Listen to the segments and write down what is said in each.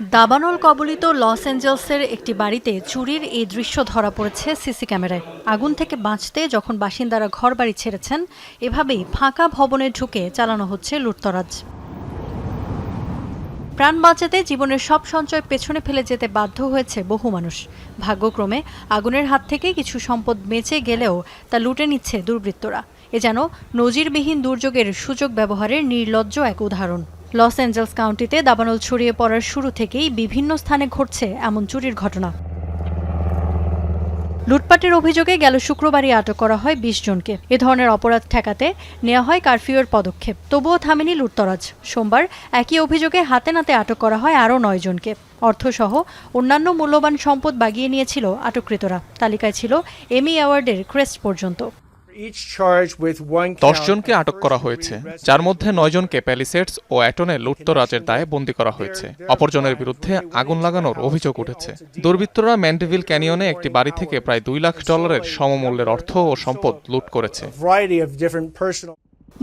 দাবানল কবলিত লস অ্যাঞ্জেলসের একটি বাড়িতে চুরির এই দৃশ্য ধরা পড়েছে সিসি ক্যামেরায়। আগুন থেকে বাঁচতে যখন বাসিন্দারা ঘর বাড়ি ছেড়েছেন, এভাবেই ফাঁকা ভবনে ঢুকে চালানো হচ্ছে লুটতরাজ। প্রাণ বাঁচাতে জীবনের সব সঞ্চয় পেছনে ফেলে যেতে বাধ্য হয়েছে বহু মানুষ। ভাগ্যক্রমে আগুনের হাত থেকে কিছু সম্পদ বেঁচে গেলেও তা লুটে নিচ্ছে দুর্বৃত্তরা। এ যেন নজিরবিহীন দুর্যোগের সুযোগ ব্যবহারের নির্লজ্জ এক উদাহরণ। লস অ্যাঞ্জেলস কাউন্টিতে দাবানল ছড়িয়ে পড়ার শুরু থেকেই বিভিন্ন স্থানে ঘটছে এমন চুরির ঘটনা। লুটপাটের অভিযোগে গেল শুক্রবারই আটক করা হয় বিশ জনকে। এ ধরনের অপরাধ ঠেকাতে নেওয়া হয় কারফিউয়ের পদক্ষেপ। তবুও থামেনি লুটতরাজ। সোমবার একই অভিযোগে হাতে নাতে আটক করা হয় আরও নয় জনকে। অর্থসহ অন্যান্য মূল্যবান সম্পদ বাগিয়ে নিয়েছিল আটককৃতরা। তালিকায় ছিল এমি অ্যাওয়ার্ডের ক্রেস্ট পর্যন্ত। দশ জনকে আটক করা হয়েছে যার মধ্যে নয় জনকে প্যালিসেটস ও অ্যাটনে লুটতরাজের দায়ে বন্দী করা হয়েছে। অপরজনের বিরুদ্ধে আগুন লাগানোর অভিযোগ উঠেছে। দুর্বৃত্তরা ম্যান্ডেভিল ক্যানিয়নে একটি বাড়ি থেকে প্রায় দুই লাখ ডলারের সমমূল্যের অর্থ ও সম্পদ লুট করেছে।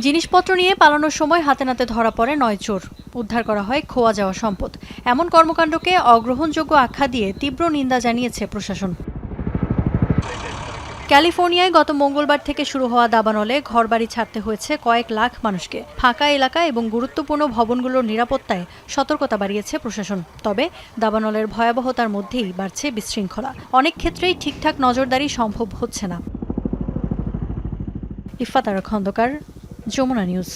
জিনিসপত্র নিয়ে পালানোর সময় হাতে নাতে ধরা পড়ে নয় চোর। উদ্ধার করা হয় খোয়া যাওয়া সম্পদ। এমন কর্মকাণ্ডকে অগ্রহণযোগ্য আখ্যা দিয়ে তীব্র নিন্দা জানিয়েছে প্রশাসন। ক্যালিফোর্নিয়ায় গত মঙ্গলবার থেকে শুরু হওয়া দাবানলে ঘরবাড়ি ছাড়তে হয়েছে কয়েক লাখ মানুষকে। ফাঁকা এলাকা এবং গুরুত্বপূর্ণ ভবনগুলোর নিরাপত্তায় সতর্কতা বাড়িয়েছে প্রশাসন। তবে দাবানলের ভয়াবহতার মধ্যেই বাড়ছে বিশৃঙ্খলা। অনেক ক্ষেত্রেই ঠিকঠাক নজরদারি সম্ভব হচ্ছে না। ইফাতারা খন্দকার, যমুনা নিউজ।